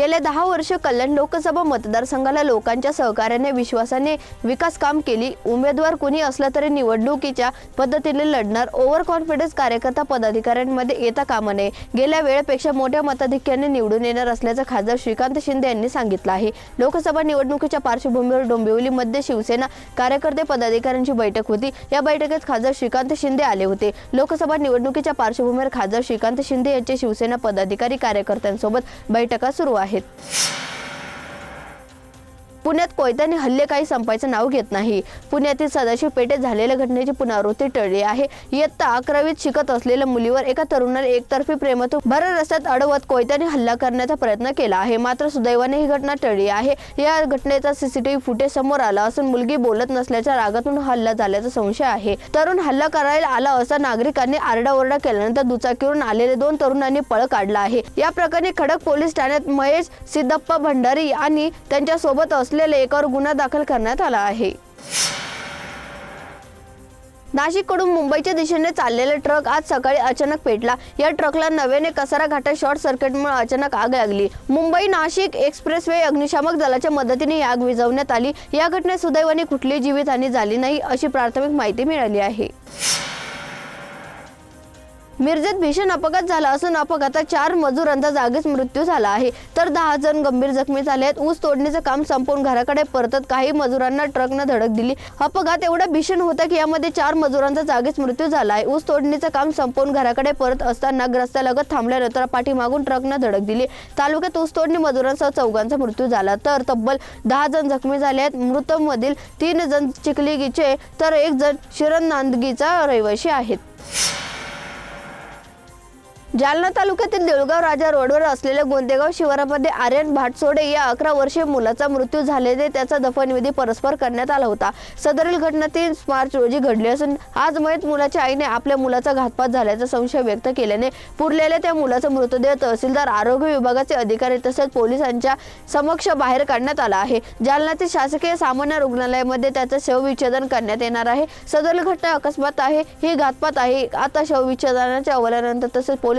गेल्या दहा वर्ष कल्याण लोकसभा मतदारसंघाला लोकांच्या सहकार्याने विश्वासाने विकास काम केली. उमेदवार कुणी असला तरी निवडणुकीच्या पद्धतीने लढणार. ओव्हर कॉन्फिडन्स कार्यकर्ता पदाधिकाऱ्यांमध्ये येता कामा नये. गेल्या वेळेपेक्षा मोठ्या मताधिक्याने निवडून येणार असल्याचं खासदार श्रीकांत शिंदे यांनी सांगितलं आहे. लोकसभा निवडणुकीच्या पार्श्वभूमीवर डोंबिवलीमध्ये शिवसेना कार्यकर्ते पदाधिकाऱ्यांची बैठक होती. या बैठकीत खासदार श्रीकांत शिंदे आले होते. लोकसभा निवडणुकीच्या पार्श्वभूमीवर खासदार श्रीकांत शिंदे यांचे शिवसेना पदाधिकारी कार्यकर्त्यांसोबत बैठका सुरू आहेत पुण्यात कोयत्याने हल्ले काही संपायचं नाव घेत नाही. पुण्यातील सदाशिव पेठेत झालेल्या घटनेची पुनरावृत्ती टळली आहे. इयत्ता अकरावीत शिकत असलेल्या मुलीवर एका तरुणाने एकतर्फी प्रेमातून भर रस्त्यात अडवत कोयत्याने हल्ला करण्याचा प्रयत्न केला आहे. मात्र सुदैवाने ही घटना टळली आहे. या घटनेचा सीसीटीव्ही फुटेज समोर आला असून मुलगी बोलत नसल्याच्या रागातून हल्ला झाल्याचा संशय आहे. तरुण हल्ला करायला आला असा नागरिकांनी आरडाओरडा केल्यानंतर दुचाकीवरून आलेले दोन तरुणांनी पळ काढला आहे. या प्रकरणी खडक पोलीस ठाण्यात महेश सिद्धप्पा भंडारी आणि त्यांच्यासोबत असलेले एकावर गुन्हा दाखल करण्यात आला आहे. नाशिककडून मुंबईच्या दिशेने चाललेला ट्रक आज सकाळी अचानक पेटला. या ट्रकला नव्याने कसारा घाटात शॉर्ट सर्किटमुळे अचानक आग लागली. मुंबई नाशिक एक्सप्रेसवे अग्निशामक दलाच्या मदतीने ही आग विझवण्यात आली. या घटनेत सुदैवाने कुठलीही जीवितहानी झाली नाही अशी प्राथमिक माहिती मिळाली आहे. मिरजेत भीषण अपघात झाला असून अपघातात चार मजुरांचा जागीच मृत्यू झाला आहे. तर दहा जण गंभीर जखमी झाले आहेत. ऊस तोडणीचं काम संपवून घराकडे परतत काही मजुरांना ट्रकनं धडक दिली. अपघात एवढा भीषण होता की यामध्ये चार मजुरांचा जागीच मृत्यू झाला आहे ऊस तोडणीचं काम संपवून घराकडे परत असताना रस्त्यालगत थांबल्यानंतर पाठीमागून ट्रकनं धडक दिली. तालुक्यात ऊस तोडणी मजुरांसह चौघांचा मृत्यू झाला. तर तब्बल दहा जण जखमी झाले आहेत. मृतमधील तीन जण चिखलीगीचे तर एक जण शिरण नांदगीचा रहिवाशी आहेत. जालना तालुक्यातील देऊळगाव राजा रोडवर असलेल्या गोंदेगाव शिवारामध्ये आर्यन भाटसोडे या अकरा वर्षीय मुलाचा मृत्यू झाल्याने त्याचा दफनविधी परस्पर करण्यात आला होता. सदरील घटना तीन मार्च रोजी घडली असून आज मयत मुलाच्या आईने आपल्या मुलाचा घातपात झाल्याचा संशय व्यक्त केल्याने पुरलेल्या त्या मुलाचा मृतदेह तहसीलदार आरोग्य विभागाचे अधिकारी तसेच पोलिसांच्या समक्ष बाहेर काढण्यात आला आहे. जालन्यातील शासकीय सामान्य रुग्णालयामध्ये त्याचं शवविच्छेदन करण्यात येणार आहे. सदरील घटना अकस्मात आहे ही घातपात आहे. आता शवविच्छेदनाच्या अहवालानंतर तसेच पोलीस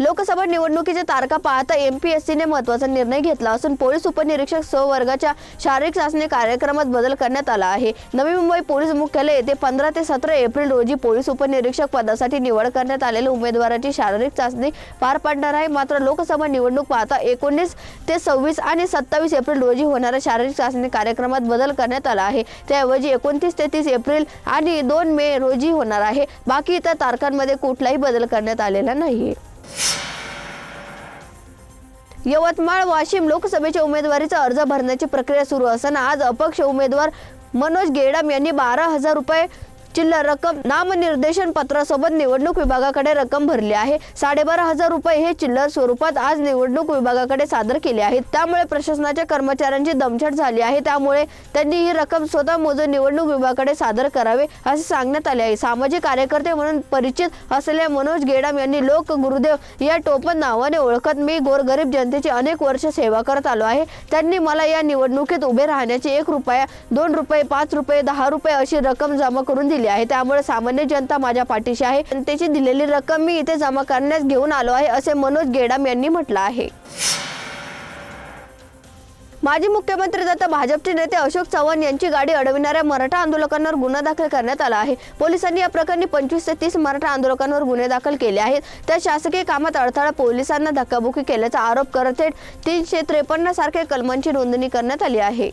लोकसभा निवडणुकीच्या तारखा पाहता एम पी एस सीने महत्त्वाचा निर्णय घेतला असून पोलीस उपनिरीक्षक स वर्गाच्या शारीरिक चाचणी कार्यक्रमात बदल करण्यात आला आहे. नवी मुंबई पोलीस मुख्यालय येथे पंधरा ते सतरा एप्रिल रोजी पोलीस उपनिरीक्षक पदासाठी निवड करण्यात आलेल्या उमेदवाराची शारीरिक चाचणी पार पाडणार आहे. मात्र लोकसभा निवडणूक पाहता एकोणीस ते सव्वीस आणि सत्तावीस एप्रिल रोजी होणाऱ्या शारीरिक चाचणी कार्यक्रमात बदल करण्यात आला आहे. त्याऐवजी एकोणतीस ते तीस एप्रिल आणि दोन मे रोजी होणार आहे. बाकी इतर तारखांमध्ये कुठलाही बदल करण्यात आलेला नाही यवतमाळ वाशिम लोकसभेच्या उमेदवारीचा अर्ज भरण्याची प्रक्रिया सुरू असताना आज अपक्ष उमेदवार मनोज गेडाम यांनी बारा हजार रुपये चिल्लर रक्कम नामनिर्देशन पत्रासोबत निवडणूक विभागाकडे रक्कम भरली आहे. साडेबारा हजार रुपये हे चिल्लर स्वरूपात आज निवडणूक विभागाकडे सादर केले आहेत. त्यामुळे प्रशासनाच्या कर्मचाऱ्यांची दमछट झाली आहे. त्यामुळे त्यांनी ही रक्कम स्वतः मोजून निवडणूक विभागाकडे सादर करावे असे सांगण्यात आले आहे. सामाजिक कार्यकर्ते म्हणून परिचित असलेल्या मनोज गेडाम यांनी लोक गुरुदेव या टोपण नावाने ओळखत मी गोरगरीब जनतेची अनेक वर्ष सेवा करत आलो आहे. त्यांनी मला या निवडणुकीत उभे राहण्याची एक रुपया दोन रुपये पाच रुपये दहा रुपये अशी रक्कम जमा करून दिली आहे. त्यामुळे सामान्य जनता माझ्या पाठीशी आहे. जनतेची दिलेली रक्कम मी इथे जमा करण्यास घेऊन आलो आहे असे मनोज गेडाम यांनी म्हटलं आहे. माजी मुख्यमंत्री तथा भाजपचे नेते अशोक चव्हाण यांची गाडी अडविणाऱ्या मराठा आंदोलकांवर गुन्हा दाखल करण्यात आला आहे. पोलिसांनी या प्रकरणी पंचवीस ते तीस मराठा आंदोलकांवर गुन्हे दाखल केले आहेत. त्या शासकीय कामात अडथळा पोलिसांना धक्काबुक्की केल्याचा आरोप करत थेट तीनशे त्रेपन्न सारख्या कलमांची नोंदणी करण्यात आली आहे.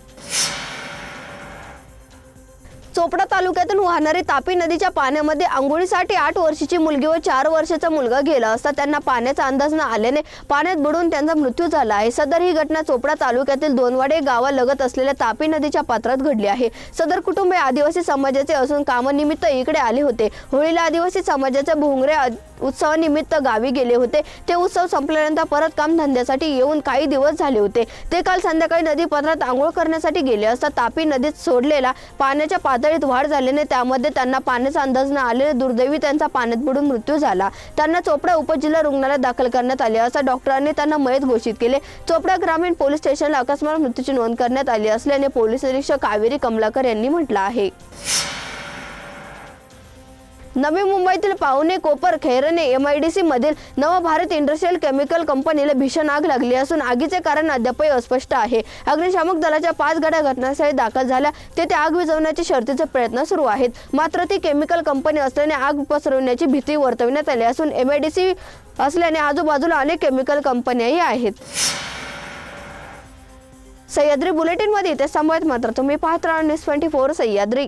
चोपडा तालुक्यातून वाहणारी तापी नदीच्या पाण्यामध्ये आंघोळीसाठी आठ वर्षाची मुलगी व चार वर्षाचा मुलगा गेला असता त्यांना पाण्याचा अंदाज न आल्याने पाण्यात बुडून त्यांचा मृत्यू झाला आहे. सदर ही घटना चोपडा तालुक्यातील दोनवाडे गावालगत असलेल्या तापी नदीच्या पात्रात घडली आहे. सदर कुटुंब आदिवासी समाजाचे असून कामानिमित्त इकडे आले होते. होळीला आदिवासी समाजाच्या भोंगरे उत्सवानिमित्त गावी गेले होते. ते उत्सव संपल्यानंतर परत काम धंद्यासाठी येऊन काही दिवस झाले होते. ते काल संध्याकाळी नदी पात्रात आंघोळ करण्यासाठी गेले असता तापी नदीत सोडलेला पाण्याच्या पातळीत वाढ झाल्याने त्यामध्ये त्यांना पाण्याचा अंदाज न आलेले दुर्दैवी त्यांचा पाण्यात बुडून मृत्यू झाला. त्यांना चोपडा उपजिल्हा रुग्णालयात दाखल करण्यात आले असं डॉक्टरांनी त्यांना मयत घोषित केले. चोपडा ग्रामीण पोलीस स्टेशनला अकस्मात मृत्यूची नोंद करण्यात आली असल्याने पोलीस निरीक्षक कावेरी कमलाकर यांनी म्हटलं आहे. नवी मुंबईतील पाहुणे कोपर खैरणे एमआयडीसी मधील नवभारत इंडस्ट्रियल केमिकल कंपनीला भीषण आग लागली असून आगीचे कारण अद्यापही अस्पष्ट आहे. अग्निशामक दलाच्या पाच गाड्या घटनास्थळी दाखल झाल्या. तेथे आग विझवण्याचे शर्तीचे प्रयत्न सुरू आहेत. मात्र ती केमिकल कंपनी असल्याने आग पसरवण्याची भीती वर्तवण्यात आली असून एम आय डी सी असल्याने आजूबाजूला अनेक केमिकल कंपन्याही आहेत. सह्याद्री बुलेटिनमध्ये इथे समोर मात्र तुम्ही पाहत राहा न्यूज ट्वेंटी फोर सह्याद्री.